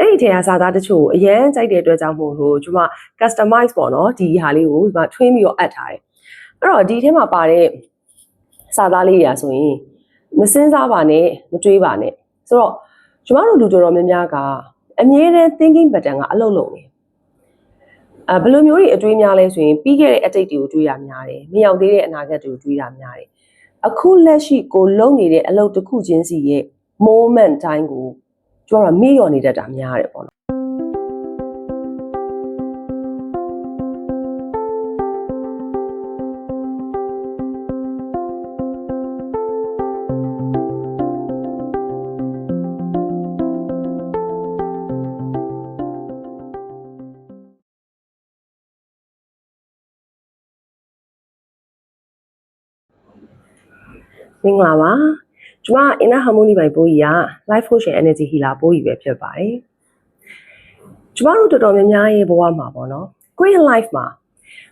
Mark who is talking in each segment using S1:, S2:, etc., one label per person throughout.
S1: အဲ့ဒီထဲကစာသားတချို့အရန်ကြိုက်တဲ့အတွက်ကြောင့်မို့လို့ကျွန်မ customize ပေါ့နော်ဒီဟာလေးကိုကျွန်မထွင်းပြီးတော့အပ်ထားတယ်အဲ့တော့ဒီထဲမှာပါတဲ့စာသားလေးတွေอ่ะဆိုရင်မစင်းစားပါနဲ့မတွေးပါနဲ့ဆိုတော့ကျွန်တော်တို့လူတော်တော်များများကအမြဲတမ်း thinking pattern ကအလုပ်လုပ်နေအဲဘယ်လိုမျိုးတွေအတွေးများလဲဆိုရင်ပြီးခဲ့တဲ့အတိတ်တွေကိုတွေးရများတယ်မရောက်သေးတဲ့အနာဂတ်တွေကိုတွေးရများတယ်အခုလက်ရှိကိုလုံနေတဲ့အလုပ်တစ်ခုချင်းစီရဲ့ moment တိုင်းကို ကျွန်တော်ကမေ့လျော်နေတတ်တာများတယ်ပေါ့နော်မင်္ဂလာပါ ကျွန်မ Inner Harmony ပိုင်ပိုးကြီးက Life Coach and Energy Healer ပိုးကြီးပဲဖြစ်ပါတယ်ကျွန်မတို့တော်တော်များများရဲ့ဘဝမှာပေါ့နော်ကိုယ့်ရဲ့ life မှာ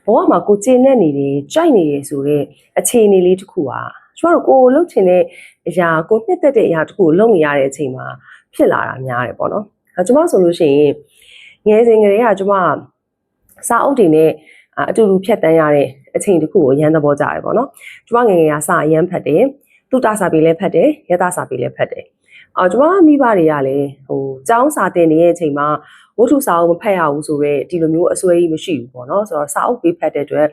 S1: ဘဝမှာကိုကျင့်နေနေတယ်ကြိုက်နေတယ်ဆိုတော့အခြေအနေလေးတစ်ခုอ่ะကျွန်တော်တို့ကိုလှုပ်ချင်တဲ့အရာကိုနှစ်သက်တဲ့အရာတစ်ခုကိုလုပ်နေရတဲ့အချိန်မှာဖြစ်လာတာများတယ်ပေါ့နော်အဲကျွန်မဆိုလို့ရှိရင်ငယ်စဉ်ကလေးကကျွန်မစာအုပ်တွေနဲ့အတူတူဖြတ်တန်းရတဲ့အချိန်တစ်ခုကိုအရန်သဘောကျတယ်ပေါ့နော်ကျွန်မငယ်ငယ်ကစာအရန်ဖတ်တယ် သူတာစာပေလည်းဖတ်တယ်ရတစာပေလည်းဖတ်တယ်အာကျွန်မမိဘတွေကလည်းဟိုကျောင်းစာတင်နေတဲ့အချိန်မှာဝတ္ထုစာအုပ်မဖတ်ရဘူးဆိုတော့ဒီလိုမျိုးအစွဲကြီးမရှိဘူးပေါ့နော်ဆိုတော့စာအုပ်ပေးဖတ်တဲ့အတွက်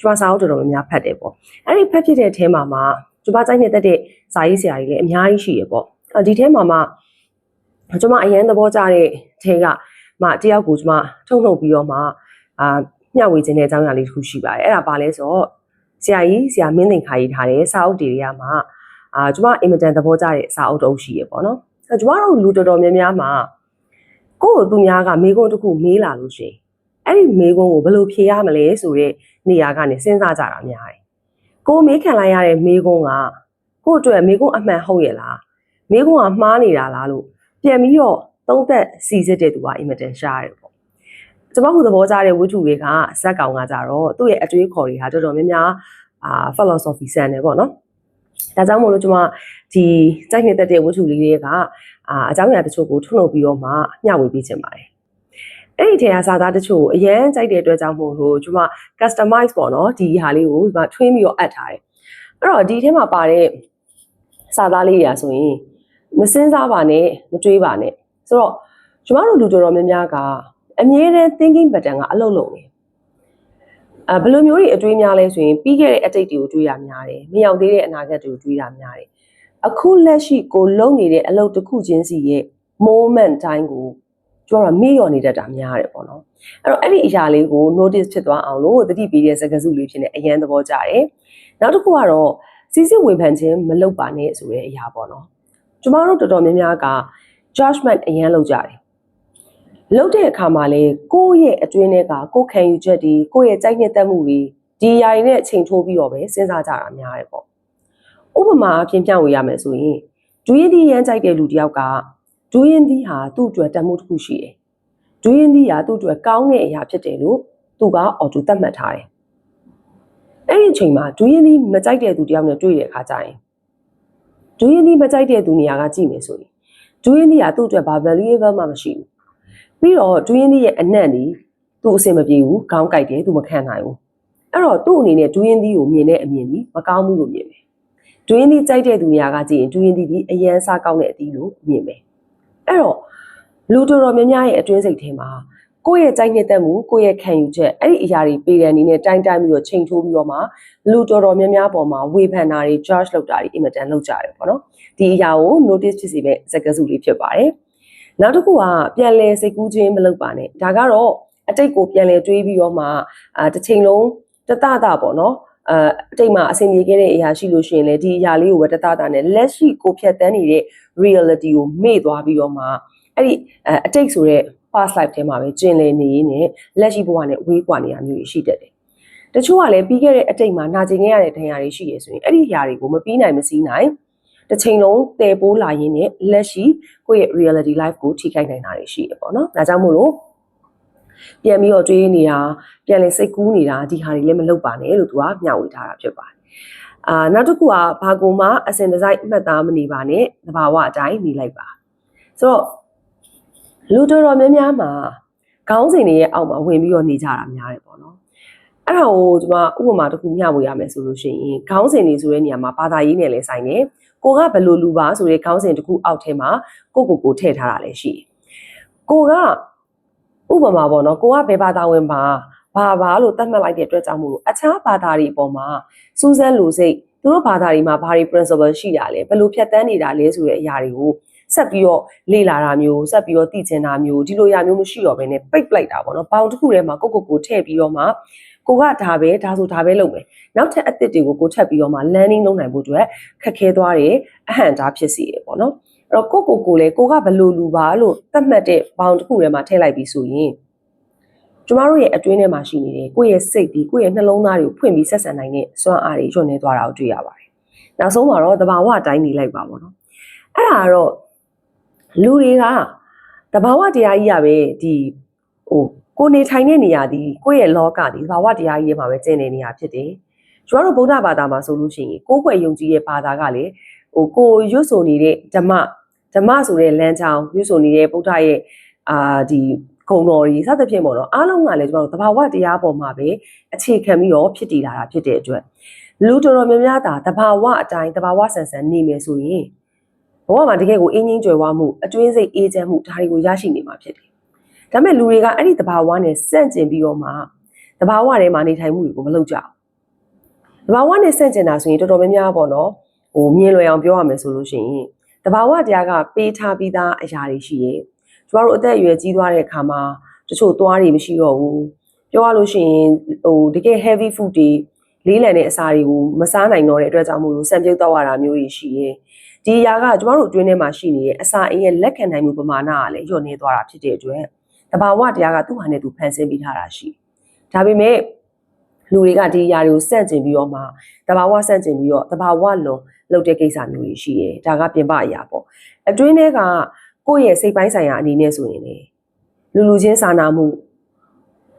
S1: ကျွန်မစာအုပ်တော်တော်များများဖတ်တယ်ပေါ့အဲ့ဒီဖတ်ဖြစ်တဲ့အထဲမှာမှကျွန်မကြိုက်နေတဲ့စာရေးဆရာကြီးလည်းအများကြီးရှိရပေါ့အဲဒီထဲမှာမှကျွန်မအရန်သဘောကျတဲ့ထဲကမှတယောက်ကိုကျွန်မထုတ်နှုတ်ပြီးတော့မှအာမျှဝေခြင်းတဲ့အကြောင်းအရာလေးတစ်ခုရှိပါတယ်အဲ့ဒါပါလဲဆိုတော့ဆရာကြီးဆရာမင်းသိန်ခါရေးထားတဲ့စာအုပ်တွေကမှ အာကျွန်မအင်မတန်သဘောကျတဲ့စာအုပ်တုပ်ရှိရပေါ့နော်အဲကျွန်မတို့လူတော်တော်များများမှာကိုယ့်ကိုသူများကမေးခွန်းတစ်ခုမေးလာလို့ရှိရင်အဲ့ဒီမေးခွန်းကိုဘယ်လိုဖြေရမလဲဆိုတဲ့နေရာကနေစဉ်းစားကြတာများတယ်ကိုမေးခံလိုက်ရတဲ့မေးခွန်းကကိုယ့်အတွက်မေးခွန်းအမှန်ဟုတ်ရဲ့လားမေးခွန်းကမှားနေတာလားလို့ပြန်ပြီးတော့သုံးသက်စီစစ်တဲ့သူကအင်မတန်ရှားတယ်ပေါ့ကျွန်မတို့သဘောကျတဲ့ဝိထုတွေကဇက်ကောင်ကကြတော့သူ့ရဲ့အတွေးခေါ်တွေဟာတော်တော်များများအာ philosophy ဆန်တယ်ပေါ့နော် ဒါကြောင့်မို့လို့ကျွန်မဒီစိုက်နေတဲ့တဲ့ဝတ္ထုလေးတွေကအာအကြောင်းအရာတချို့ကိုထုတ်လုပ်ပြီးတော့မှမျှဝေပေးချင်ပါတယ်အဲ့ဒီထဲကစာသားတချို့အရန်ကြိုက်တဲ့အတွက်ကြောင့်မို့လို့ကျွန်မ customize ပေါ့နော်ဒီဟာလေးကိုကျွန်မထွင်းပြီးတော့အပ်ထားတယ်အဲ့တော့ဒီထဲမှာပါတဲ့စာသားလေးတွေอ่ะဆိုရင်မစင်းစားပါနဲ့မတွေးပါနဲ့ဆိုတော့ကျွန်မတို့လူတော်တော်များများကအမြဲတမ်း thinking pattern ကအလုပ်လုပ်နေ အဲဘယ်လိုမျိုးတွေအတွေးများလဲဆိုရင်ပြီးခဲ့တဲ့အတိတ်တွေကိုတွေးရများတယ်မရောက်သေးတဲ့အနာဂတ်တွေကိုတွေးရများတယ်အခုလက်ရှိကိုလုံနေတဲ့အလုပ်တစ်ခုချင်းစီရဲ့ moment တိုင်းကိုကျွန်တော်မေ့လျော်နေတတ်တာများတယ်ပေါ့နော်အဲ့တော့အဲ့ဒီအရာလေးကို notice ဖြစ်သွားအောင်လို့တတိပေးတဲ့စကားစုလေးဖြစ်နေအရန်သဘောကျတယ်နောက်တစ်ခုကတော့စီစစ်ဝေဖန်ခြင်းမလုပ်ပါနဲ့ဆိုတဲ့အရာပေါ့နော်ကျွန်တော်တို့တော်တော်များများက judgment အရန်လုပ်ကြတယ် လုပ်တဲ့အခါမှာလေကိုယ့်ရဲ့အတွင်းထဲကကိုယ်ခံယူချက်တွေကိုယ့်ရဲ့ကြိုက်နှစ်သက်မှုတွေဒီຢာရီနဲ့အချိန်ထိုးပြီးတော့ပဲစဉ်းစားကြတာများတယ်ပေါ့ဥပမာအပြင်ပြဝေရမယ်ဆိုရင်ဒူးရင်ဒီရန်ကြိုက်တဲ့လူတယောက်ကဒူးရင်ဒီဟာသူ့အတွက်တတ်မှုတစ်ခုရှိတယ်ဒူးရင်ဒီဟာသူ့အတွက်ကောင်းတဲ့အရာဖြစ်တယ်လို့သူကအော်တူသတ်မှတ်ထားတယ်အဲ့ဒီအချိန်မှာဒူးရင်ဒီမကြိုက်တဲ့သူတယောက်နဲ့တွေ့တဲ့အခါကျရင်ဒူးရင်ဒီမကြိုက်တဲ့သူနေရာကကြည့်မယ်ဆိုရင်ဒူးရင်ဒီဟာသူ့အတွက်ဘာ valuable မှမရှိဘူး ပြီးတော့ဒူးရင်ဒီရဲ့အနံ့ဒီသူ့အဆင်မပြေဘူးခေါင်းကိုက်တယ်သူမခံနိုင်ဘူးအဲ့တော့သူ့အနေနဲ့ဒူးရင်ဒီကိုမြင်တဲ့အမြင်ဒီမကောင်းဘူးလို့မြင်တယ်ဒူးရင်ဒီကြိုက်တဲ့သူနေရာကကြည့်ရင်ဒူးရင်ဒီဒီအရန်စားကောင်းတဲ့အသီးလို့မြင်မယ်အဲ့တော့လူတော်တော်များများရဲ့အတွင်းစိတ်ထဲမှာကိုယ့်ရဲ့ကြိုက်နှစ်သက်မှုကိုယ့်ရဲ့ခံယူချက်အဲ့ဒီအရာတွေပေတဲ့အနေနဲ့တိုင်းတိုင်းပြီးတော့ချိန်ထိုးပြီးတော့မှလူတော်တော်များများပေါ်မှာဝေဖန်တာတွေ judge လုပ်တာတွေအင်မတန်လုပ်ကြတယ်ပေါ့နော်ဒီအရာကို notice ဖြစ်စေမဲ့စကားစုလေးဖြစ်ပါတယ် နောက်တစ်ခုကပြန်လဲစိတ်ကူးခြင်းမလုပ်ပါနဲ့ဒါကတော့အတိတ်ကိုပြန်လဲတွေးပြီးတော့မှအာတစ်ချိန်လုံးတတတာပေါ့နော်အအတိတ်မှာအဆင်ပြေခဲ့တဲ့အရာရှိလို့ရှိရင်လည်းဒီအရာလေးကိုပဲတတတာနဲ့လက်ရှိကိုဖြတ်တန်းနေတဲ့ reality ကိုမေ့သွားပြီးတော့မှအဲ့ဒီအတိတ်ဆိုတဲ့ past life ထဲမှာပဲကျင်လည်နေရင်းနဲ့လက်ရှိဘဝနဲ့ဝေးကွာနေတာမျိုးရှိတတ်တယ်။တချို့ကလည်းပြီးခဲ့တဲ့အတိတ်မှာနာကျင်ခဲ့ရတဲ့ဒဏ်ရာတွေရှိရဆိုရင်အဲ့ဒီຢာတွေကိုမပြီးနိုင်မစည်းနိုင် တစ်ချိန်လုံးတည်ပိုးလာရင်းနဲ့လက်ရှိကိုယ့်ရဲ့ reality life ကိုထိခိုက်နိုင်တာတွေရှိရပေါ့နော်။ဒါကြောင့်မို့လို့ပြန်ပြီးတော့တွေးနေတာပြန်လည်စိတ်ကူးနေတာဒီဟာတွေလည်းမလုပ်ပါနဲ့လို့သူကမျှဝေထားတာဖြစ်ပါတယ်။အာနောက်တစ်ခုကဘာကူမှအစင်ဒီဇိုင်းမှတ်သားမနေပါနဲ့သဘာဝအတိုင်းနေလိုက်ပါ။ဆိုတော့လူတော်တော်များများမှာခေါင်းစဉ်တွေရဲ့အောက်မှာဝင်ပြီးတော့နေကြတာများတယ်ပေါ့နော် အဲ့ဒါကိုကျွန်မဥပမာတစ်ခုမျှဝေရမယ်ဆိုလို့ရှိရင်ခေါင်းစဉ်တွေဆိုတဲ့နေရာမှာဘာသာရေးနဲ့လည်းဆိုင်တယ်ကိုကဘယ်လိုလူပါဆိုတဲ့ခေါင်းစဉ်တစ်ခုအောက်ထဲမှာကိုကိုကိုထည့်ထားတာလည်းရှိတယ်ကိုကဥပမာပေါ့နော်ကိုကဘယ်ဘာသာဝင်ပါဘာဘာလို့သတ်မှတ်လိုက်တဲ့အတွက်ကြောင့်မို့လို့အခြားဘာသာတွေအပေါ်မှာစူးစမ်းလို့စိတ်သူတို့ဘာသာတွေမှာဘာတွေ principle ရှိတာလဲဘယ်လိုဖြတ်တန်းနေတာလဲဆိုတဲ့အရာတွေကို ဆက်ပြီးတော့လေ့လာတာမျိုးဆက်ပြီးတော့သိချင်တာမျိုးဒီလိုအရာမျိုးမရှိတော့ဘဲနဲ့ပိတ်ပလိုက်တာပေါ့နော်ပေါင်တစ်ခုထဲမှာကိုကိုကိုထည့်ပြီးတော့မှကိုကဒါပဲဒါဆိုဒါပဲလုပ်မယ်နောက်ထပ်အသစ်တွေကိုကိုထပ်ပြီးတော့မှ landing လုပ်နိုင်ဖို့အတွက်ခက်ခဲသွားတယ်အဟန့်တားဖြစ်စီရပေါ့နော်အဲ့တော့ကိုကိုကိုလည်းကိုကဘယ်လိုလူပါလို့သတ်မှတ်တဲ့ပေါင်တစ်ခုထဲမှာထည့်လိုက်ပြီးဆိုရင်ကျမတို့ရဲ့အတွင်းထဲမှာရှိနေတဲ့ကိုယ့်ရဲ့စိတ်ဒီကိုယ့်ရဲ့နှလုံးသားတွေကိုဖွင့်ပြီးဆက်ဆံနိုင်တဲ့စွမ်းအားတွေညွှန်နေသွားတာကိုတွေ့ရပါတယ်။နောက်ဆုံးမှာတော့တဘာဝအတိုင်းနေလိုက်ပါပေါ့နော်။အဲ့ဒါကတော့ လူတွေကတဘာဝတရားကြီးရပဲဒီဟိုကိုနေထိုင်တဲ့နေရာဒီကိုယ့်ရဲ့လောကဒီတဘာဝတရားကြီးရဲ့မှာပဲကျင့်နေနေရဖြစ်တယ်။ကျမတို့ဗုဒ္ဓဘာသာမှာဆိုလို့ရှိရင်ကိုယ်ွယ်ယုံကြည်ရဲ့ဘာသာကလေဟိုကိုရွတ်ဆိုနေတဲ့ဓမ္မဓမ္မဆိုတဲ့လမ်းကြောင်းရွတ်ဆိုနေတဲ့ဗုဒ္ဓရဲ့အာဒီဂုံတော်ကြီးစသဖြင့်ပေါ့နော်အားလုံးကလည်းကျမတို့တဘာဝတရားပေါ်မှာပဲအခြေခံပြီးတော့ဖြစ်တည်လာတာဖြစ်တဲ့အတွက်လူတော်တော်များများသာတဘာဝအတိုင်းတဘာဝဆန်ဆန်နေမယ်ဆိုရင် ဘဝမှာတကယ်ကိုအင်းကြီးကြွယ်ဝမှုအတွင်းစိတ်အေးချမ်းမှုဒါတွေကိုရရှိနေမှာဖြစ်တယ်။ဒါပေမဲ့လူတွေကအဲ့ဒီတဘာဝနဲ့စန့်ကျင်ပြီးတော့မှတဘာဝထဲမှာနေထိုင်မှုတွေကိုမလုပ်ကြဘူး။တဘာဝနဲ့စန့်ကျင်တာဆိုရင်တော်တော်များများပေါ့နော်ဟိုမြင်လွယ်အောင်ပြောရမယ်ဆိုလို့ရှိရင်တဘာဝတရားကပေးထားပြီးသားအရာတွေရှိရဲ့ကျမတို့အသက်အရွယ်ကြီးသွားတဲ့အခါမှာတချို့သွားတွေမရှိတော့ဘူးပြောရလို့ရှိရင်ဟိုတကယ် heavy food တွေလေးလံတဲ့အစာတွေကိုမစားနိုင်တော့တဲ့အတွက်ကြောင့်မို့လို့ဆံပြုတ်တော့ရတာမျိုးတွေရှိရင် ဒီအရာကကျမတို့အတွင်းထဲမှာရှိနေတဲ့အစာအိမ်ရဲ့လက်ခံနိုင်မှုပမာဏကလည်းညှော့နေသွားတာဖြစ်တဲ့အတွက်တဘာဝတရားကသူ့ဟာနဲ့သူဖန်ဆင်းပြီးထားတာရှိဒါပေမဲ့လူတွေကဒီအရာတွေကိုစန့်ကျင်ပြီးတော့မှတဘာဝစန့်ကျင်ပြီးတော့တဘာဝလွန်လုပ်တဲ့ကိစ္စမျိုးတွေရှိတယ်ဒါကပြင်ပအရာပေါ့အတွင်းထဲကကိုယ့်ရဲ့စိတ်ပိုင်းဆိုင်ရာအနေနဲ့ဆိုရင်လေလူလူချင်းစာနာမှု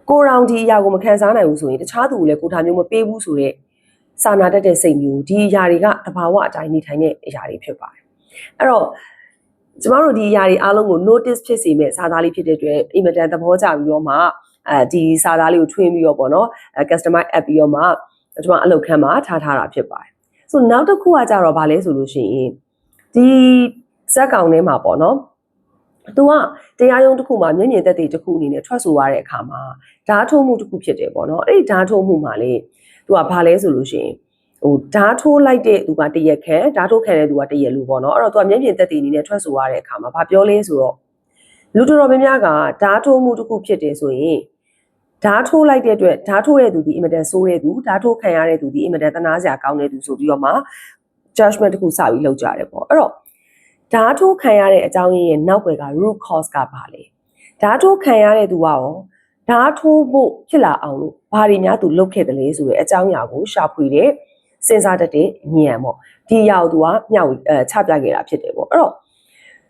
S1: ကိုယ်တော်ဒီအရာကိုမခံစားနိုင်ဘူးဆိုရင်တခြားသူကိုလည်းကိုယ်ထားမျိုးမပေးဘူးဆိုတော့ စာနာတတ်တဲ့စိတ်မျိုးဒီအရာတွေကတဘာဝအတိုင်းနေထိုင်တဲ့အရာတွေဖြစ်ပါတယ်အဲ့တော့ကျမတို့ဒီအရာတွေအားလုံးကို notice ဖြစ်စေမဲ့စာသားလေးဖြစ်တဲ့အတွက်အင်မတန်သဘောကျပြီးတော့မှအဲဒီစာသားလေးကိုထွင်းပြီးတော့ပေါ့နော်အဲ customize app ပြီးတော့မှကျွန်မအလုပ်ခန်းမှာထားထားတာဖြစ်ပါတယ်ဆိုနောက်တစ်ခုကကြတော့ဗာလဲဆိုလို့ရှိရင်ဒီဇက်ကောင်ထဲမှာပေါ့နော်သူကတရားရုံးတစ်ခုမှာမျက်မြင်သက်သေတစ်ခုအနေနဲ့ထွက်ဆိုရတဲ့အခါမှာဓာတ်ထိုးမှုတစ်ခုဖြစ်တယ်ပေါ့နော်အဲ့ဒီဓာတ်ထိုးမှုမှာလေ သူကဘာလဲဆိုလို့ရှိရင်ဟိုဓာတ်ထိုးလိုက်တဲ့သူကတရက်ခံဓာတ်ထိုးခံတဲ့သူကတရက်လူပေါ့နော်အဲ့တော့သူကမျက်မြင်သက်သေအနေနဲ့ထွက်ဆိုရတဲ့အခါမှာဘာပြောလဲဆိုတော့လူတော်တော်များများကဓာတ်ထိုးမှုတစ်ခုဖြစ်တယ်ဆိုရင်ဓာတ်ထိုးလိုက်တဲ့အတွက်ဓာတ်ထိုးတဲ့သူဒီအင်မတန်ဆိုးတဲ့သူဓာတ်ထိုးခံရတဲ့သူဒီအင်မတန်တနာစရာကောင်းတဲ့သူဆိုပြီးတော့မှ judgment တစ်ခုစပြီးလုပ်ကြတယ်ပေါ့အဲ့တော့ဓာတ်ထိုးခံရတဲ့အကြောင်းရင်းရဲ့နောက်ွယ်က root cause ကဘာလဲဓာတ်ထိုးခံရတဲ့သူကရော ဓာတ်ထိုးဖို့ဖြစ်လာအောင်လို့ဘာတွေများသူလုပ်ခဲ့တယ်လဲဆိုတဲ့အကြောင်းအရာကိုရှာဖွေတဲ့စဉ်းစားတတ်တဲ့ဉာဏ်ပေါ့ဒီအရာကိုသူကမျှဝေအဲချပြခဲ့တာဖြစ်တယ်ပေါ့အဲ့တော့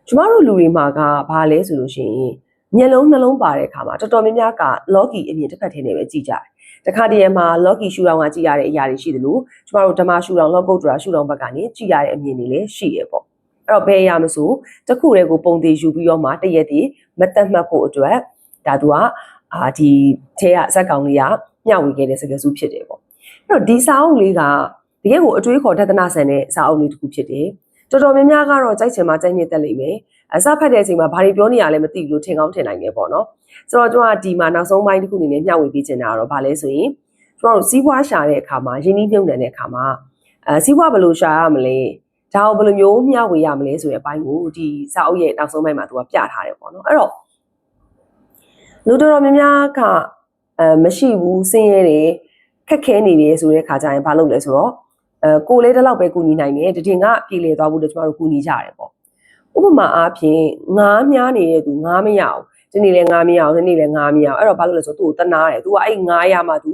S1: ကျမတို့လူတွေမှာကဘာလဲဆိုလို့ရှိရင်မျက်လုံးနှလုံးပါတဲ့အခါမှာတော်တော်များများက logi အမြင်တစ်ဖက်ထင်းနေပဲကြည့်ကြတယ်တခါတည်းမှာ logi ရှူတောင်ကကြည့်ရတဲ့အရာတွေရှိတယ်လို့ကျမတို့ဓမ္မရှူတောင် logo ဒရာရှူတောင်ဘက်ကနေကြည့်ရတဲ့အမြင်တွေလည်းရှိရပေါ့အဲ့တော့ဘယ်အရာမဆိုတခုတည်းကိုပုံသေးယူပြီးတော့မှတရက်တည်းမတက်မှတ်ဖို့အတွက်ဒါသူက အာဒီထဲကဇက်ကောင်လေးကမျှဝေခဲ့တဲ့စကားစုဖြစ်တယ်ပေါ့အဲ့တော့ဒီစာအုပ်လေးကတကယ်ကိုအတွေးခေါ်တသနာဆန်တဲ့စာအုပ်လေးတစ်ခုဖြစ်တယ်တော်တော်များများကတော့ကြိုက်ချင်မှကြိုက်နေတတ်လိမ့်မယ်အစဖတ်တဲ့အချိန်မှာဘာတွေပြောနေရလဲမသိဘူးလို့ထင်ကောင်းထင်နိုင်တယ်ပေါ့နော်ဆိုတော့ကျွန်တော်ဒီမှာနောက်ဆုံးပိုင်းတစ်ခုအနေနဲ့မျှဝေပေးချင်တာကတော့ဘာလဲဆိုရင်ကျွန်တော်တို့စီးပွားရှာတဲ့အခါမှာရင်းနှီးမြှုပ်နှံတဲ့အခါမှာအဲစီးပွားဘယ်လိုရှာရမလဲဒါကိုဘယ်လိုမျိုးမျှဝေရမလဲဆိုတဲ့အပိုင်းကိုဒီစာအုပ်ရဲ့နောက်ဆုံးပိုင်းမှာသူကပြထားတယ်ပေါ့နော်အဲ့တော့ လူတော်တော်များများကအဲမရှိဘူးစင်းရဲတယ်ခက်ခဲနေတယ်ဆိုတဲ့ခါကျရင်ဘာလုပ်လဲဆိုတော့အဲကိုလေးတစ်လောက်ပဲကူညီနိုင်တယ်တည်ငါပြည်လေသွားဖို့တော့ကျမတို့ကူညီကြရတယ်ပေါ့ဥပမာအားဖြင့်ငားများနေတဲ့သူငားမရအောင်ဒီနေ့လည်းငားမရအောင်ဒီနေ့လည်းငားမရအောင်အဲ့တော့ဘာလုပ်လဲဆိုတော့သူ့ကိုတနာတယ်သူကအဲ့ငားရမှသူ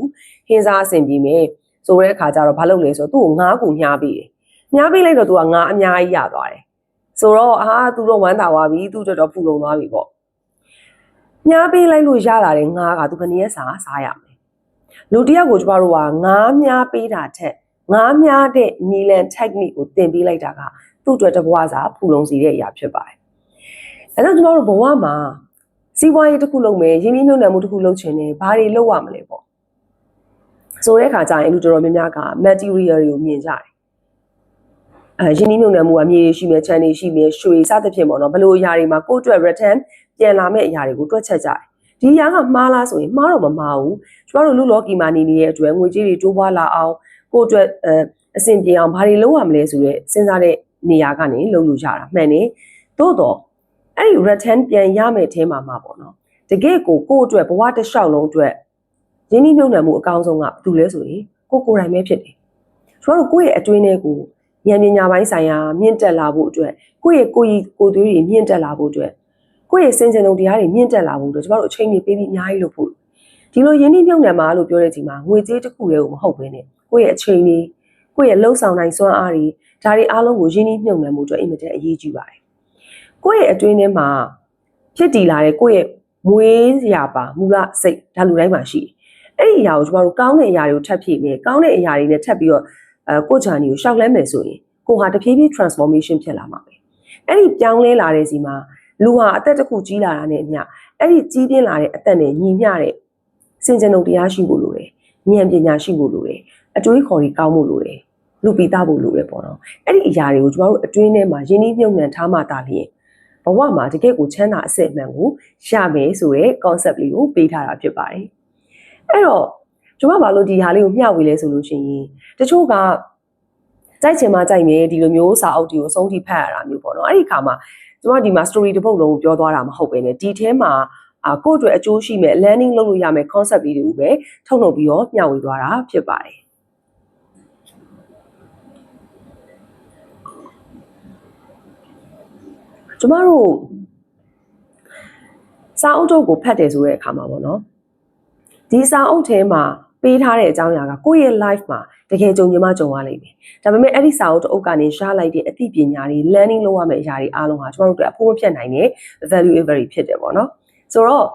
S1: ဟင်းစားအဆင်ပြေမယ်ဆိုတဲ့အခါကျတော့ဘာလုပ်လဲဆိုတော့သူ့ကိုငားကိုညားပေးတယ်ညားပေးလိုက်တော့သူကငါအများကြီးရသွားတယ်ဆိုတော့အာသူတော့ဝမ်းသာသွားပြီသူတော်တော်ဖူလုံသွားပြီပေါ့ ညားပေးလိုက်လို့ရလာတဲ့ငါကသူခဏရဲ့စားစားရမယ်လူတယောက်ကိုကျမတို့ကငါးများပေးတာထက်ငါးများတဲ့နီလန် technique ကိုသင်ပေးလိုက်တာကသူ့အတွက်တဘွားစာဖူလုံစီတဲ့အရာဖြစ်ပါတယ်အဲဒါကျမတို့ဘဝမှာစီးပွားရေးတစ်ခုလုပ်မယ်ရင်းနှီးမြှုပ်နှံမှုတစ်ခုလုပ်ချင်တယ်ဘာတွေလုပ်ရမလဲပေါ့ဆိုတဲ့အခါကျရင်လူတော်တော်များများက material တွေကိုမြင်ကြတယ်အဲရင်းနှီးမြှုပ်နှံမှုကမြေတွေရှိမယ်ခြံတွေရှိမယ်ရွှေစသဖြင့်ပေါ့နော်ဘယ်လိုအရာတွေမှာကိုယ့်အတွက် return ပြန်လာမယ့်အရာတွေကိုတွက်ချက်ကြတယ်ဒီအရာကမှားလားဆိုရင်မှားတော့မမှားဘူးကျမတို့လူလောကီမှာနေနေတဲ့အတွက်ငွေကြေးတွေတိုးပွားလာအောင်ကိုယ့်အတွက်အဲအဆင်ပြေအောင်ဘာတွေလုပ်ရမလဲဆိုတော့စဉ်းစားတဲ့နေရာကနေလုပ်လို့ရတာမှန်တယ်သို့တော့အဲ့ဒီ return ပြန်ရမယ့်အထဲမှာမှာပေါ့နော်တကယ့်ကိုကိုယ့်အတွက်ဘဝတစ်လျှောက်လုံးအတွက်ရင်းနှီးမြှုပ်နှံမှုအကောင်းဆုံးကဘာလို့လဲဆိုရင်ကိုကိုယ်တိုင်ပဲဖြစ်တယ်ကျမတို့ကိုယ့်ရဲ့အတွင်းထဲကိုဉာဏ်ပညာပိုင်းဆိုင်ရာမြင့်တက်လာဖို့အတွက်ကိုယ့်ရဲ့ကိုယ်ကြီးကိုယ်သွေးတွေမြင့်တက်လာဖို့အတွက် ကိုယ့်ရဲ့စင်စင်လုံးတရားတွေမြင့်တက်လာဖို့အတွက်ကျမတို့အချိန်ကြီးပေးပြီးအများကြီးလုပ်ဖို့ဒီလိုရင်းနှီးမြှုပ်နှံမှာလို့ပြောတဲ့အချိန်မှာငွေကြေးတစ်ခုတည်းကိုမဟုတ်ဘဲနဲ့ကိုယ့်ရဲ့အချိန်တွေကိုယ့်ရဲ့လှုပ်ဆောင်နိုင်စွမ်းအားတွေဒါတွေအားလုံးကိုရင်းနှီးမြှုပ်နှံမှုအတွက်အင်မတန်အရေးကြီးပါတယ်ကိုယ့်ရဲ့အတွင်းထဲမှာဖြစ်တည်လာတဲ့ကိုယ့်ရဲ့မွေးရာပါမူလစိတ်ဒါလူတိုင်းမှာရှိတယ်အဲ့ဒီအရာကိုကျမတို့ကောင်းတဲ့အရာတွေကိုထပ်ဖြည့်မယ်ကောင်းတဲ့အရာတွေနဲ့ထပ်ပြီးတော့အဲကိုယ့်ဂျာနီကိုရှောက်လဲမယ်ဆိုရင်ကိုဟာတဖြည်းဖြည်း transformation ဖြစ်လာမှာပဲအဲ့ဒီပြောင်းလဲလာတဲ့စီမှာ လူဟာအသက်တစ်ခုကြီးလာတာနဲ့အမျှအဲ့ဒီကြီးပြင်းလာတဲ့အသက်နဲ့ညီမျှတဲ့စင်ကြံုံတရားရှိဖို့လိုတယ်ဉာဏ်ပညာရှိဖို့လိုတယ်အတွေးခေါ်ကြီးကောင်းဖို့လိုတယ်လူပိသားဖို့လိုတယ်ပေါ့နော်အဲ့ဒီအရာတွေကိုကျမတို့အတွင်းထဲမှာယဉ်ကျေးမြုံနှံထားမှတာလျင်ဘဝမှာတကယ့်ကိုချမ်းသာအစစ်အမှန်ကိုရမယ်ဆိုတဲ့ concept လေးကိုပေးထားတာဖြစ်ပါတယ်အဲ့တော့ကျမဘာလို့ဒီဟာလေးကိုမျှဝေလဲဆိုလို့ရှိရင်တချို့ကကြိုက်ချင်မှကြိုက်မယ်ဒီလိုမျိုးစာအုပ်တွေကိုအဆုံးထိဖတ်ရတာမျိုးပေါ့နော်အဲ့ဒီအခါမှာ ကျမဒီမှာ story တစ်ပုဒ်လုံးကိုပြောသွားတာမဟုတ်ပဲねဒီထဲမှာအာကိုယ့်အတွက်အကျိုးရှိမဲ့ learning လုပ်လို့ရမယ့် concept လေးတွေကိုပဲထုတ်လုပ်ပြီးတော့မျှဝေသွားတာဖြစ်ပါတယ်ကျမတို့စာအုပ်တုပ်ကိုဖတ်တယ်ဆိုတဲ့အခါမှာပေါ့နော်ဒီစာအုပ်ထဲမှာပေးထားတဲ့အကြောင်းအရာကကိုယ့်ရဲ့ life မှာ တကယ်ကြုံမြမကြုံရလိမ့်မယ်။ဒါပေမဲ့အဲ့ဒီစာအုပ်တစ်အုပ်ကနေရလိုက်တဲ့အသိပညာတွေ learning လုပ်ရမယ့်အရာတွေအားလုံးဟာကျမတို့အတွက်အဖို့မဖြတ်နိုင်တဲ့ valuable ဖြစ်တယ်ပေါ့နော်။ဆိုတော့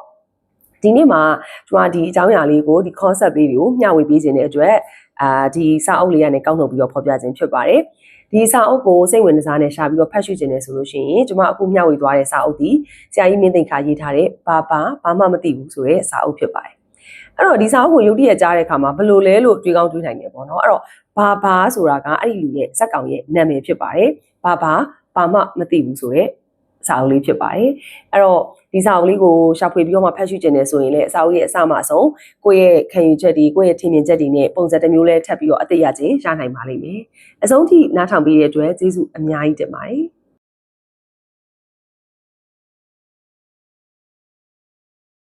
S1: ဒီနေ့မှာကျွန်မဒီအကြောင်းအရာလေးကိုဒီ concept လေးတွေကိုမျှဝေပေးခြင်းတဲ့အတွက်အာဒီစာအုပ်လေးကနေကောက်နှုတ်ပြီးတော့ဖော်ပြခြင်းဖြစ်ပါတယ်။ဒီစာအုပ်ကိုစိတ်ဝင်စားနဲ့ရှာပြီးတော့ဖတ်ရှုခြင်းနဲ့ဆိုလို့ရှိရင်ကျွန်မအခုမျှဝေသွားတဲ့စာအုပ်ဒီဆရာကြီးမင်းသိန်းခါရေးထားတဲ့ဘာဘာဘာမှမသိဘူးဆိုတဲ့စာအုပ်ဖြစ်ပါတယ်။ အဲ့တော့ဒီစာအုပ်ကိုရုပ်တရက်ကြားတဲ့အခါမှာဘယ်လိုလဲလို့တွေးကောင်းတွေးနိုင်တယ်ပေါ့နော်။အဲ့တော့ဘာဘာဆိုတာကအဲ့ဒီလူရဲ့ဇက်ကောင်ရဲ့နာမည်ဖြစ်ပါတယ်။ဘာဘာဘာမှမသိဘူးဆိုတဲ့စာအုပ်လေးဖြစ်ပါတယ်။အဲ့တော့ဒီစာအုပ်လေးကိုရှာဖွေပြီးတော့မှဖတ်ရှုခြင်းနဲ့ဆိုရင်လည်းအစာအုပ်ရဲ့အစမှအဆုံးကိုယ့်ရဲ့ခံယူချက်တွေကိုယ့်ရဲ့ထင်မြင်ချက်တွေနဲ့ပုံစံတစ်မျိုးလဲထပ်ပြီးတော့အသိရခြင်းရနိုင်ပါလိမ့်မယ်။အဆုံးထိနားထောင်ပြီးတဲ့အတွက်ကျေးဇူးအများကြီးတင်ပါတယ်။